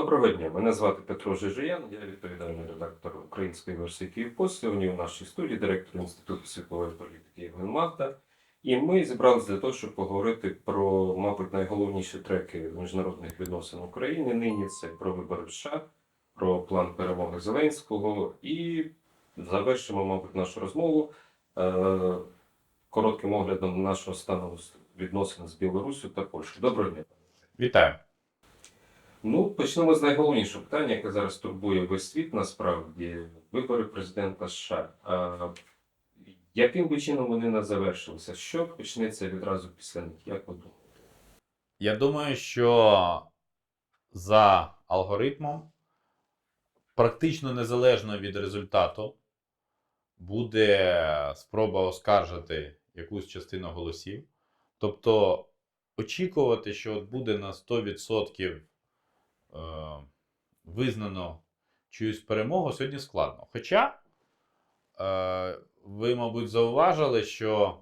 Доброго дня, мене звати Петро Жижиян, я відповідальний редактор української версії Київпост. Сьогодні у нашій студії директор Інституту світової політики Євген Магда. І ми зібралися для того, щоб поговорити про, мабуть, найголовніші треки міжнародних відносин України нині. Це про вибори в США, про план перемоги Зеленського. І завершимо, мабуть, нашу розмову е- коротким оглядом нашого стану відносин з Білоруссю та Польщею. Доброго дня. Вітаю. Ну, почнемо з найголовнішого питання, яке зараз турбує весь світ, насправді, вибори президента США. А, яким би чином вони не завершилися? Що почнеться відразу після них? Як ви думаєте? Я думаю, що за алгоритмом, практично незалежно від результату, буде спроба оскаржити якусь частину голосів. Тобто очікувати, що от буде на 100% е, визнано чиюсь перемогу, сьогодні складно. Хоча е, ви, мабуть, зауважили, що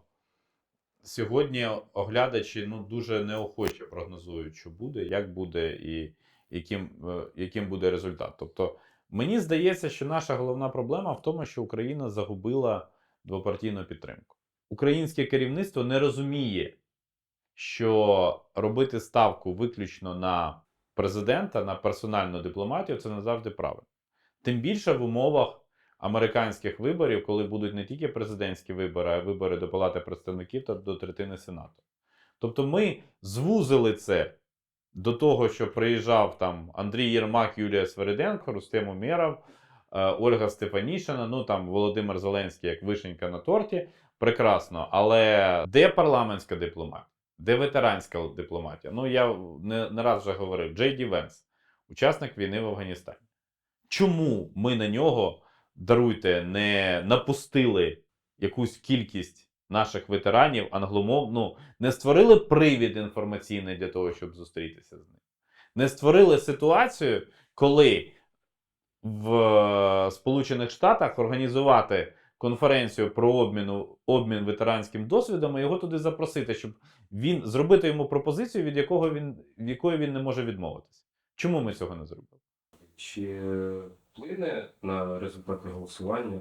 сьогодні оглядачі ну, дуже неохоче прогнозують, що буде, як буде і яким, е, яким буде результат. Тобто, мені здається, що наша головна проблема в тому, що Україна загубила двопартійну підтримку. Українське керівництво не розуміє, що робити ставку виключно на президента, на персональну дипломатію це не завжди правильно. Тим більше в умовах американських виборів, коли будуть не тільки президентські вибори, а й вибори до Палати представників та до третини Сенату. Тобто ми звузили це до того, що приїжджав там Андрій Єрмак, Юлія Свериденко, Рустем Умєров, е, Ольга Стефанішина, ну там Володимир Зеленський як вишенька на торті. Прекрасно. Але де парламентська дипломатія? Де ветеранська дипломатія? Ну, я не, не раз вже говорив: Джей Ді Венс, учасник війни в Афганістані. Чому ми на нього, даруйте, не напустили якусь кількість наших ветеранів англомов, ну, не створили привід інформаційний для того, щоб зустрітися з ним? Не створили ситуацію, коли в е, Сполучених Штатах організувати конференцію про обміну, обмін ветеранським досвідом і його туди запросити, щоб він зробити йому пропозицію, від якого він, від якої він не може відмовитися. Чому ми цього не зробили? Чи вплине на результати голосування,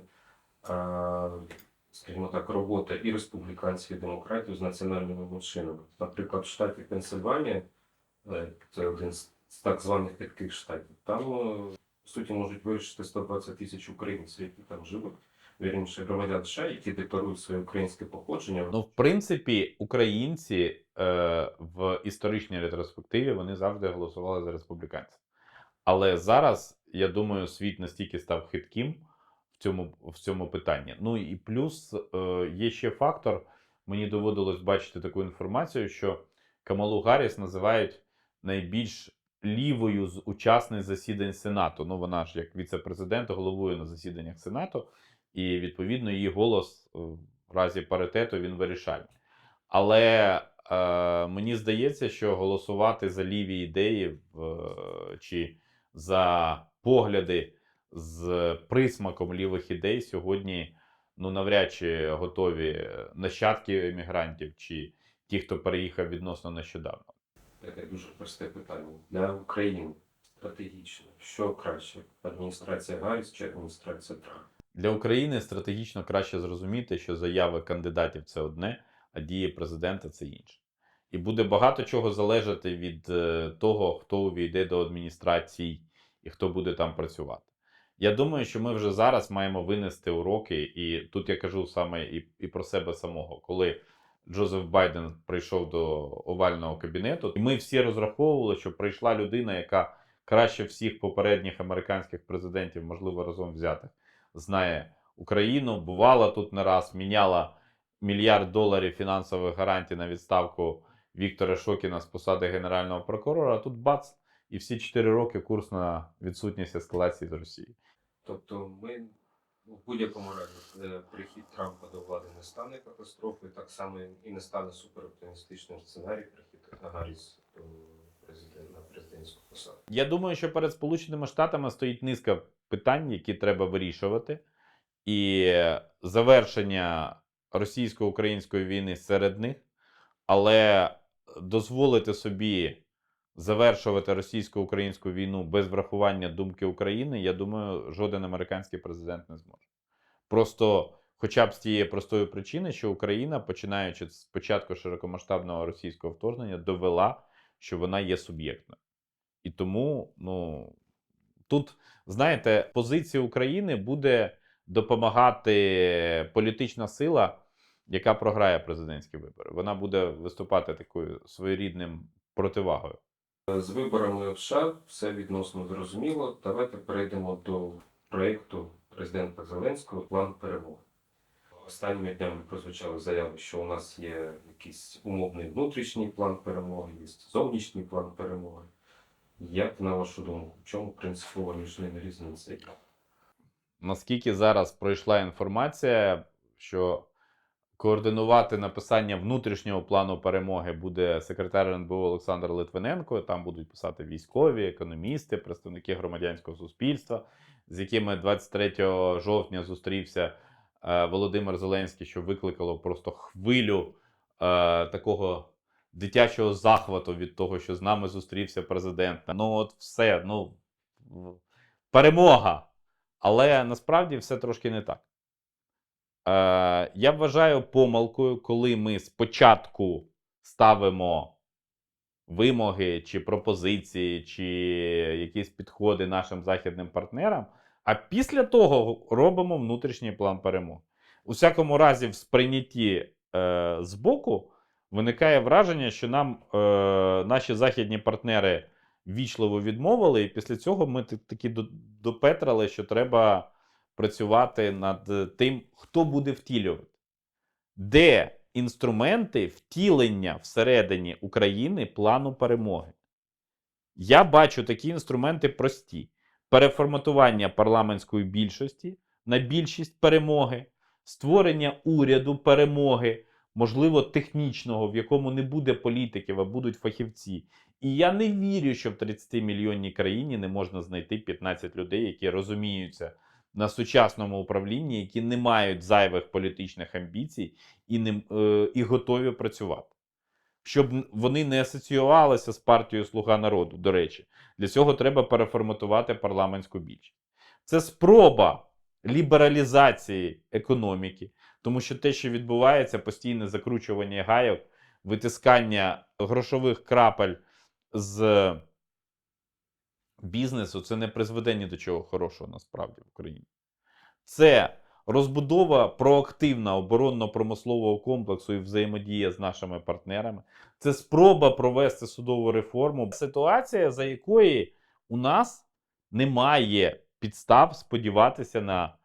скажімо так, робота і республіканців, і демократів з національними меншинами? Наприклад, в штаті Пенсильванія, е, це один з з так званих таких штатів, там, е, по суті, можуть вирішити 120 тисяч українців, які там живуть. Вірніше громадян США, які декларують своє українське походження. Ну, в принципі, українці е, в історичній ретроспективі вони завжди голосували за республіканців. Але зараз, я думаю, світ настільки став хитким в цьому, в цьому питанні. Ну і плюс е, є ще фактор. Мені доводилось бачити таку інформацію, що Камалу Гарріс називають найбільш лівою з учасниць засідань Сенату. Ну, вона ж як віце-президент головує на засіданнях Сенату, і відповідно її голос е, в разі паритету він вирішальний. Але е, мені здається, що голосувати за ліві ідеї в, е, чи за погляди з присмаком лівих ідей сьогодні ну, навряд чи готові нащадки емігрантів чи ті, хто переїхав відносно нещодавно. Таке дуже просте питання. Для України стратегічно, що краще? Адміністрація Гарріс чи адміністрація Трамп? Для України стратегічно краще зрозуміти, що заяви кандидатів це одне, а дії президента це інше. І буде багато чого залежати від е, того, хто увійде до адміністрацій і хто буде там працювати. Я думаю, що ми вже зараз маємо винести уроки, і тут я кажу саме і, і про себе самого, коли Джозеф Байден прийшов до овального кабінету, і ми всі розраховували, що прийшла людина, яка краще всіх попередніх американських президентів, можливо, разом взятих, знає Україну, бувала тут не раз, міняла мільярд доларів фінансових гарантій на відставку Віктора Шокіна з посади генерального прокурора. А тут бац, і всі 4 роки курс на відсутність ескалації з Росії. Тобто ми в будь-якому разі е, прихід Трампа до влади не стане катастрофою, так само і не стане супероптимістичним сценарій прихід Гарріс до президента президентську посаду. Я думаю, що перед Сполученими Штатами стоїть низка питань, які треба вирішувати, і завершення російсько-української війни серед них, але дозволити собі завершувати російсько-українську війну без врахування думки України, я думаю, жоден американський президент не зможе. Просто, хоча б з тієї простої причини, що Україна, починаючи з початку широкомасштабного російського вторгнення, довела, що вона є суб'єктною. І тому, ну тут, знаєте, позиція України буде допомагати політична сила, яка програє президентські вибори. Вона буде виступати такою своєрідним противагою. З виборами в США все відносно зрозуміло. Давайте перейдемо до проєкту президента Зеленського План перемоги. Останніми днями прозвучали заяви, що у нас є якийсь умовний внутрішній план перемоги, є зовнішній план перемоги. Як на вашу думку, в чому принципова між ними різниця? Наскільки зараз пройшла інформація, що координувати написання внутрішнього плану перемоги буде секретар РНБО Олександр Литвиненко. Там будуть писати військові, економісти, представники громадянського суспільства, з якими 23 жовтня зустрівся е, Володимир Зеленський, що викликало просто хвилю е, такого дитячого захвату від того, що з нами зустрівся президент. Ну, от все, ну перемога. Але насправді все трошки не так. Е, я вважаю помилкою, коли ми спочатку ставимо вимоги чи пропозиції, чи якісь підходи нашим західним партнерам, а після того робимо внутрішній план перемоги. У всякому разі, в сприйнятті е, з боку виникає враження, що нам е, наші західні партнери вічливо відмовили, і після цього ми таки допетрали, що треба працювати над тим, хто буде втілювати. Де інструменти втілення всередині України плану перемоги? Я бачу такі інструменти прості: переформатування парламентської більшості на більшість перемоги, створення уряду перемоги, можливо, технічного, в якому не буде політиків, а будуть фахівці. І я не вірю, що в 30-мільйонній країні не можна знайти 15 людей, які розуміються на сучасному управлінні, які не мають зайвих політичних амбіцій і, не, е, і готові працювати. Щоб вони не асоціювалися з партією Слуга народу. До речі, для цього треба переформатувати парламентську більшість. Це спроба лібералізації економіки, тому що те, що відбувається, постійне закручування гайок, витискання грошових крапель з бізнесу, це не призведе ні до чого хорошого насправді в Україні. Це розбудова проактивна оборонно-промислового комплексу і взаємодія з нашими партнерами. Це спроба провести судову реформу. Ситуація, за якої у нас немає підстав сподіватися на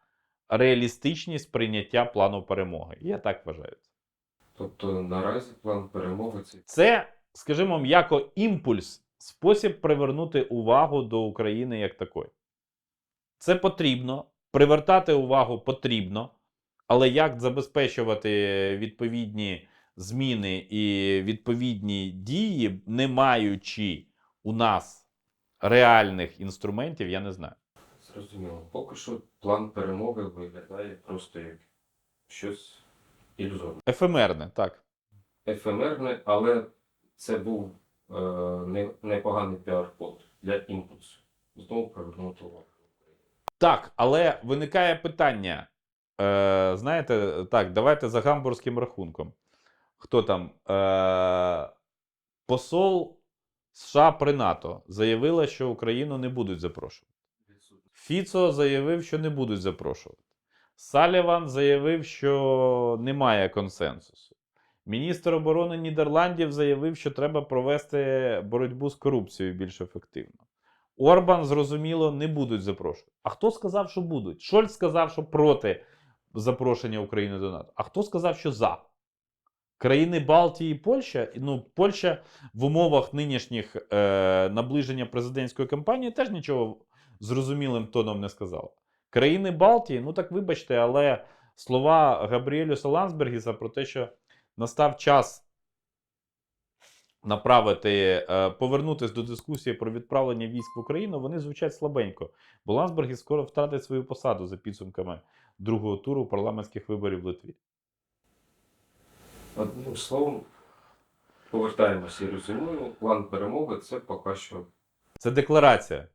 реалістичність прийняття плану перемоги. Я так вважаю. Тобто наразі план перемоги це Це, скажімо, м'яко імпульс, спосіб привернути увагу до України як такої. Це потрібно, привертати увагу потрібно, але як забезпечувати відповідні зміни і відповідні дії, не маючи у нас реальних інструментів, я не знаю. Зрозуміло. Поки що план перемоги виглядає просто як щось ілюзорне. Ефемерне, так. ефемерне, але це був е, не, непоганий піар-ход для імпульсу. Знову привернути увагу. Так, але виникає питання. Е, знаєте, так, давайте за гамбурзьким рахунком. Хто там? Е, посол США при НАТО заявила, що Україну не будуть запрошувати. Фіцо заявив, що не будуть запрошувати. Саліван заявив, що немає консенсусу. Міністр оборони Нідерландів заявив, що треба провести боротьбу з корупцією більш ефективно. Орбан, зрозуміло, не будуть запрошувати. А хто сказав, що будуть? Шольц сказав, що проти запрошення України до НАТО. А хто сказав, що за? Країни Балтії і Польща, ну, Польща в умовах нинішніх е, наближення президентської кампанії теж нічого зрозумілим тоном не сказала. Країни Балтії, ну так вибачте, але слова Габріелюса Лансбергіса про те, що настав час направити, е, повернутися до дискусії про відправлення військ в Україну, вони звучать слабенько. Бо Лансбергіс скоро втратить свою посаду за підсумками другого туру парламентських виборів в Литві. Одним словом, повертаємося і резюмуємо. План перемоги це поки що Це декларація.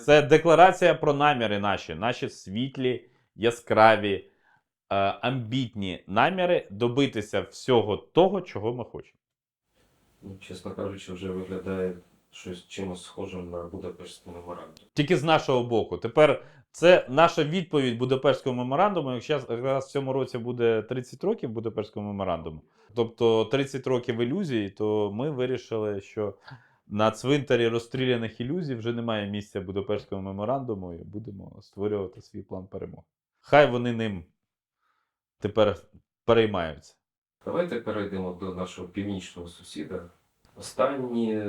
Це декларація про наміри наші, наші світлі, яскраві, е, амбітні наміри добитися всього того, чого ми хочемо. Ну, чесно кажучи, вже виглядає щось чимось схожим на Будапештський меморандум. Тільки з нашого боку. Тепер це наша відповідь Будапештського меморандуму. Якщо якраз в цьому році буде 30 років Будапештського меморандуму, тобто 30 років ілюзій, то ми вирішили, що на цвинтарі розстріляних ілюзій вже немає місця Будапештського меморандуму, і будемо створювати свій план перемоги. Хай вони ним тепер переймаються. Давайте перейдемо до нашого північного сусіда. Останні,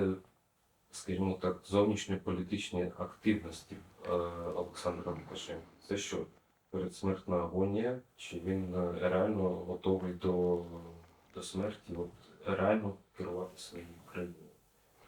скажімо так, зовнішньополітичні активності е, Олександра Лукашенка. Це що? Передсмертна агонія? Чи він е, реально готовий до, до смерті, от, реально керувати своєю країною?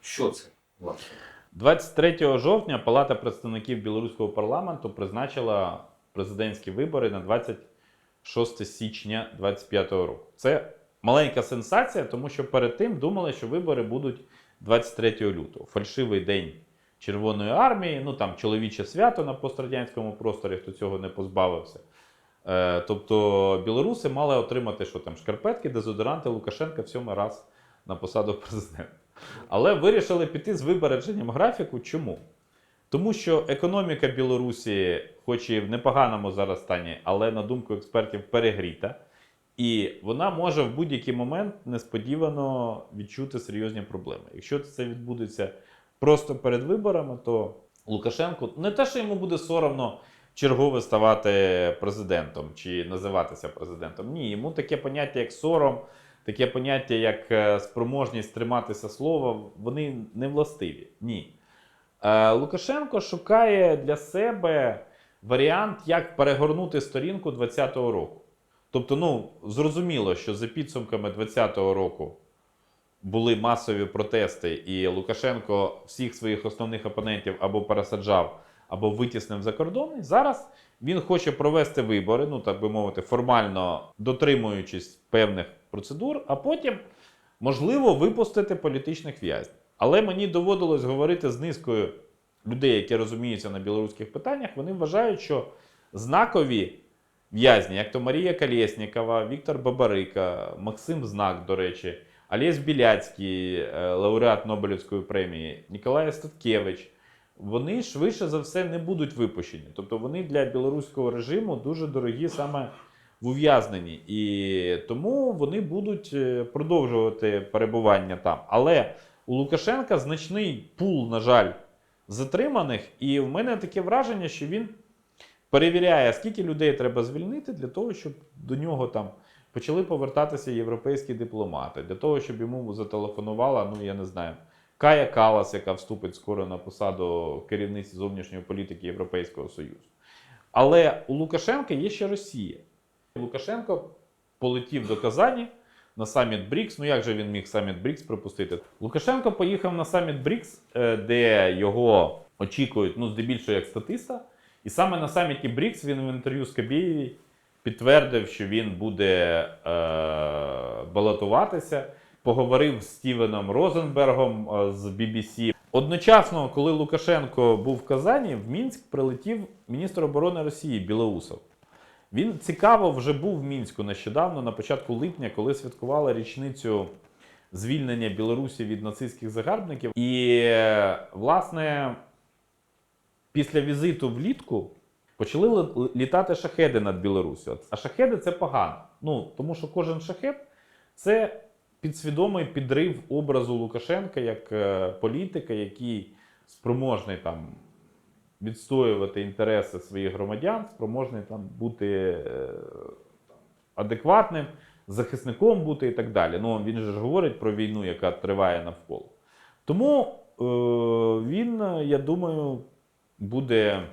Що це, власне? 23 жовтня Палата представників білоруського парламенту призначила президентські вибори на 26 січня 2025 року. Це маленька сенсація, тому що перед тим думали, що вибори будуть 23 лютого. Фальшивий день Червоної армії, ну там чоловіче свято на пострадянському просторі, хто цього не позбавився. Е, тобто білоруси мали отримати що там шкарпетки, дезодоранти Лукашенка в сьомий раз на посаду президента. Але вирішили піти з випередженням графіку. Чому? Тому що економіка Білорусі, хоч і в непоганому зараз стані, але на думку експертів, перегріта. І вона може в будь-який момент несподівано відчути серйозні проблеми. Якщо це відбудеться просто перед виборами, то Лукашенко не те, що йому буде соромно чергове ставати президентом чи називатися президентом. Ні, йому таке поняття, як сором, таке поняття, як е, спроможність триматися слова, вони не властиві. Ні. Е, Лукашенко шукає для себе варіант, як перегорнути сторінку 2020 року. Тобто, ну, зрозуміло, що за підсумками 2020 року були масові протести, і Лукашенко всіх своїх основних опонентів або пересаджав, або витіснив за кордон. Зараз він хоче провести вибори, ну так би мовити, формально дотримуючись певних процедур, а потім, можливо, випустити політичних в'язнів. Але мені доводилось говорити з низкою людей, які розуміються на білоруських питаннях. Вони вважають, що знакові в'язні, як то Марія Колєснікова, Віктор Бабарика, Максим Знак, до речі, Олесь Біляцький, е, лауреат Нобелівської премії, Ніколай Статкевич, вони швидше за все не будуть випущені. Тобто вони для білоруського режиму дуже дорогі саме в ув'язненні. І тому вони будуть е, продовжувати перебування там. Але у Лукашенка значний пул, на жаль, затриманих, і в мене таке враження, що він перевіряє, скільки людей треба звільнити для того, щоб до нього там почали повертатися європейські дипломати, для того, щоб йому зателефонувала, ну я не знаю, Кая Калас, яка вступить скоро на посаду керівниці зовнішньої політики Європейського Союзу. Але у Лукашенка є ще Росія. Лукашенко полетів до Казані на саміт БРІКС. Ну як же він міг саміт БРІКС пропустити? Лукашенко поїхав на саміт БРІКС, е, де його очікують, ну, здебільшого як статиста. І саме на саміті БРІКС він в інтерв'ю з Кабєєві підтвердив, що він буде е, балотуватися. Поговорив з Стівеном Розенбергом е, з BBC. Одночасно, коли Лукашенко був в Казані, в Мінськ прилетів міністр оборони Росії Білоусов. Він цікаво вже був в Мінську нещодавно, на початку липня, коли святкували річницю звільнення Білорусі від нацистських загарбників. І, е, власне, після візиту влітку почали літати шахеди над Білоруссю. А шахеди це погано. Ну, тому що кожен шахет це підсвідомий підрив образу Лукашенка як е, політика, який спроможний там відстоювати інтереси своїх громадян, спроможний там бути е, адекватним, захисником бути і так далі. Ну, він же ж говорить про війну, яка триває навколо. Тому е, він, е, я думаю, буде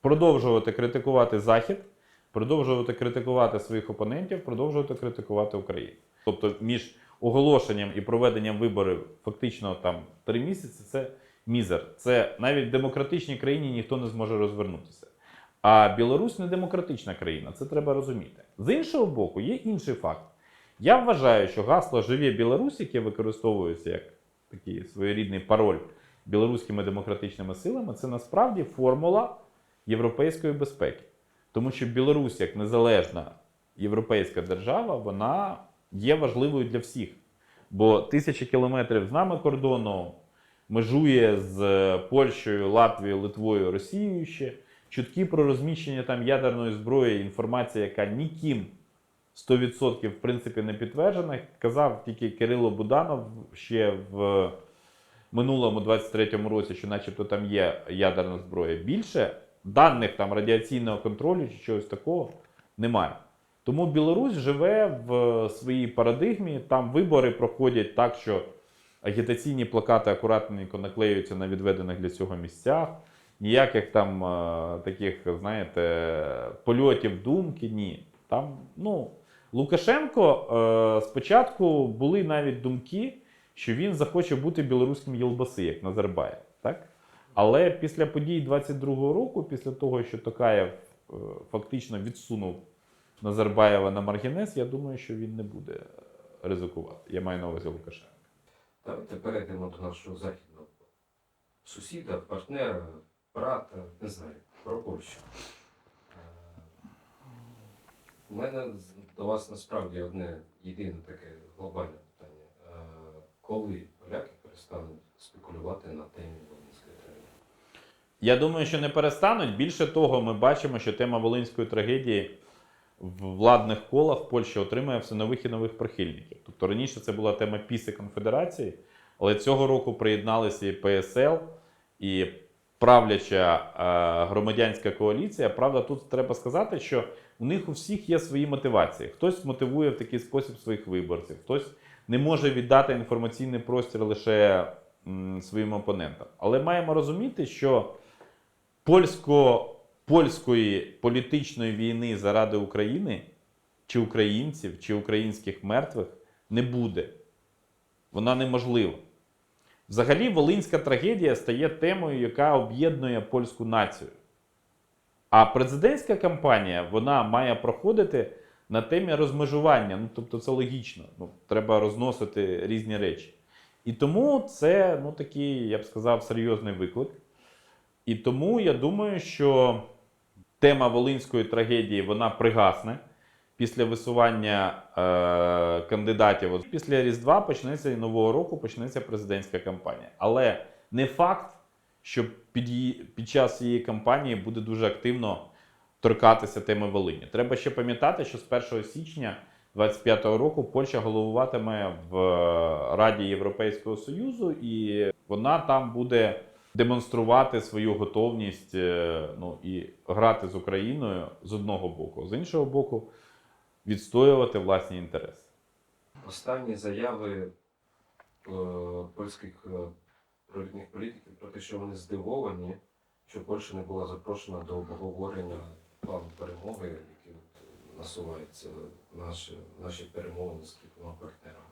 продовжувати критикувати Захід, продовжувати критикувати своїх опонентів, продовжувати критикувати Україну. Тобто між оголошенням і проведенням виборів фактично там три місяці це мізер. Це навіть в демократичній країні ніхто не зможе розвернутися. А Білорусь не демократична країна, це треба розуміти. З іншого боку, є інший факт. Я вважаю, що гасло Живе Білорусь, яке використовується як такий своєрідний пароль білоруськими демократичними силами, це насправді формула європейської безпеки. Тому що Білорусь, як незалежна європейська держава, вона є важливою для всіх. Бо тисячі кілометрів з нами кордону межує з Польщею, Латвією, Литвою, Росією ще. Чутки про розміщення там ядерної зброї, інформація, яка ніким 100% в принципі не підтверджена. Казав тільки Кирило Буданов ще в минулому 23-му році, що начебто там є ядерна зброя. Більше даних там радіаційного контролю чи чогось такого немає. Тому Білорусь живе в своїй парадигмі. Там вибори проходять так, що агітаційні плакати акуратненько наклеюються на відведених для цього місцях. Ніяких там е, таких, знаєте, польотів думки, ні. Там, ну, Лукашенко е, спочатку були навіть думки, що він захоче бути білоруським Єлбаси, як Назарбаєв. Так? Але після подій 22-го року, після того, що Токаєв е, фактично відсунув Назарбаєва на маргінес, я думаю, що він не буде ризикувати. Я маю на увазі Лукашенка. Давайте перейдемо до нашого західного сусіда, партнера, брата, не знаю, про Польщу. У мене до вас насправді одне єдине таке глобальне питання. Коли поляки перестануть спекулювати на темі Волинської трагедії? Я думаю, що не перестануть. Більше того, ми бачимо, що тема волинської трагедії в владних колах Польщі отримує все нових і нових прихильників. Тобто раніше це була тема піси конфедерації, але цього року приєдналися і ПСЛ, і правляча е, громадянська коаліція. Правда, тут треба сказати, що у них у всіх є свої мотивації. Хтось мотивує в такий спосіб своїх виборців, хтось не може віддати інформаційний простір лише своїм опонентам. Але маємо розуміти, що польсько, польської політичної війни заради України, чи українців, чи українських мертвих не буде. Вона неможлива. Взагалі, волинська трагедія стає темою, яка об'єднує польську націю. А президентська кампанія вона має проходити на темі розмежування. Ну, тобто, це логічно. Ну, треба розносити різні речі. І тому це ну, такий, я б сказав, серйозний виклик. І тому я думаю, що тема волинської трагедії вона пригасне після висування е, кандидатів. Після Різдва почнеться і Нового року почнеться президентська кампанія. Але не факт, що під, її, під час її кампанії буде дуже активно торкатися теми Волині. Треба ще пам'ятати, що з 1 січня 2025 року Польща головуватиме в Раді Європейського Союзу, і вона там буде демонструвати свою готовність е, ну, і грати з Україною з одного боку, з іншого боку, відстоювати власні інтереси. Останні заяви е, польських е, провідних політиків про те, що вони здивовані, що Польща не була запрошена до обговорення плану перемоги, який насувається наші, наші перемовини з кількома партнерами.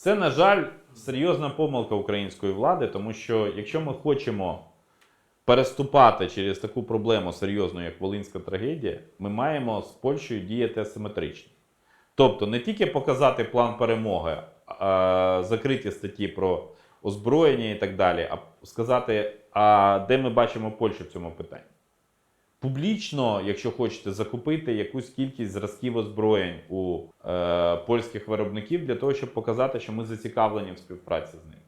Це, на жаль, серйозна помилка української влади, тому що якщо ми хочемо переступати через таку проблему серйозну, як Волинська трагедія, ми маємо з Польщею діяти асиметрично. Тобто не тільки показати план перемоги, а закриті статті про озброєння і так далі, а сказати, а де ми бачимо Польщу в цьому питанні. Публічно, якщо хочете, закупити якусь кількість зразків озброєнь у е, польських виробників для того, щоб показати, що ми зацікавлені в співпраці з ними.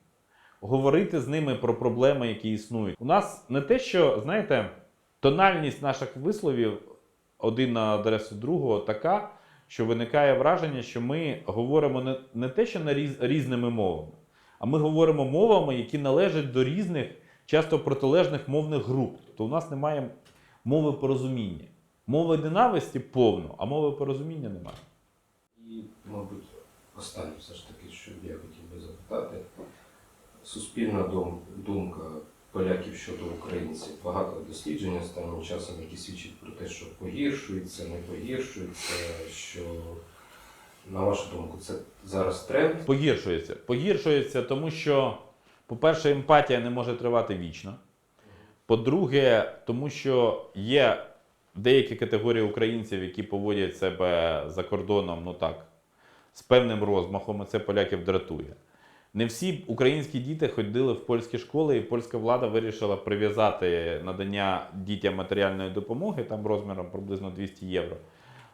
Говорити з ними про проблеми, які існують. У нас не те, що, знаєте, тональність наших висловів один на адресу другого така, що виникає враження, що ми говоримо не, не те, що на різ, різними мовами, а ми говоримо мовами, які належать до різних, часто протилежних мовних груп. Тобто у нас немає мови порозуміння. Мови ненависті повно, а мови порозуміння немає. І, мабуть, останнє все ж таки, що я хотів би запитати. Суспільна думка поляків щодо українців. Багато досліджень останнім часом, які свідчать про те, що погіршується, не погіршується, що, на вашу думку, це зараз тренд. Погіршується. Погіршується, тому що, по-перше, емпатія не може тривати вічно. По-друге, тому що є деякі категорії українців, які поводять себе за кордоном, ну так, з певним розмахом, і це поляків дратує. Не всі українські діти ходили в польські школи, і польська влада вирішила прив'язати надання дітям матеріальної допомоги, там розміром приблизно 200 євро,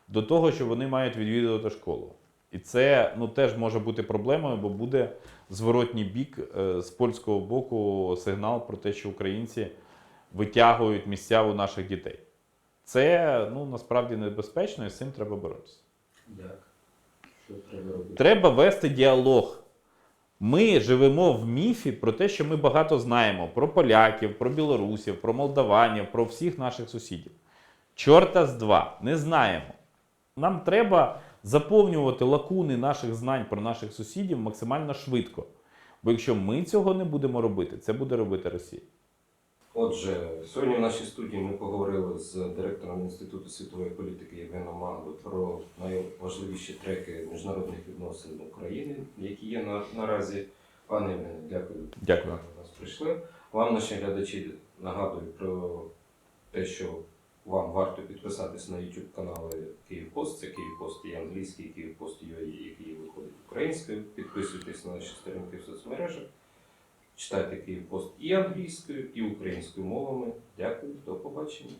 до того, що вони мають відвідувати школу. І це ну, теж може бути проблемою, бо буде зворотній бік е, з польського боку сигнал про те, що українці витягують місця у наших дітей. Це ну, насправді небезпечно і з цим треба боротися. Як? Що треба робити? Треба вести діалог. Ми живемо в міфі про те, що ми багато знаємо про поляків, про білорусів, про молдаванів, про всіх наших сусідів. Чорта з два, не знаємо. Нам треба заповнювати лакуни наших знань про наших сусідів максимально швидко. Бо якщо ми цього не будемо робити, це буде робити Росія. Отже, сьогодні в нашій студії ми поговорили з директором Інституту світової політики Євгеном Мангу про найважливіші треки міжнародних відносин України, які є на, наразі. Пане Євгене, дякую, Дякую. що ви до нас прийшли. Вам, наші глядачі, нагадую про те, що вам варто підписатись на YouTube канали Київпост. Це Київпост і англійський, Київпост UA, який виходить українською. Підписуйтесь на наші сторінки в соцмережах. Читайте Київпост і англійською, і українською мовами. Дякую, до побачення.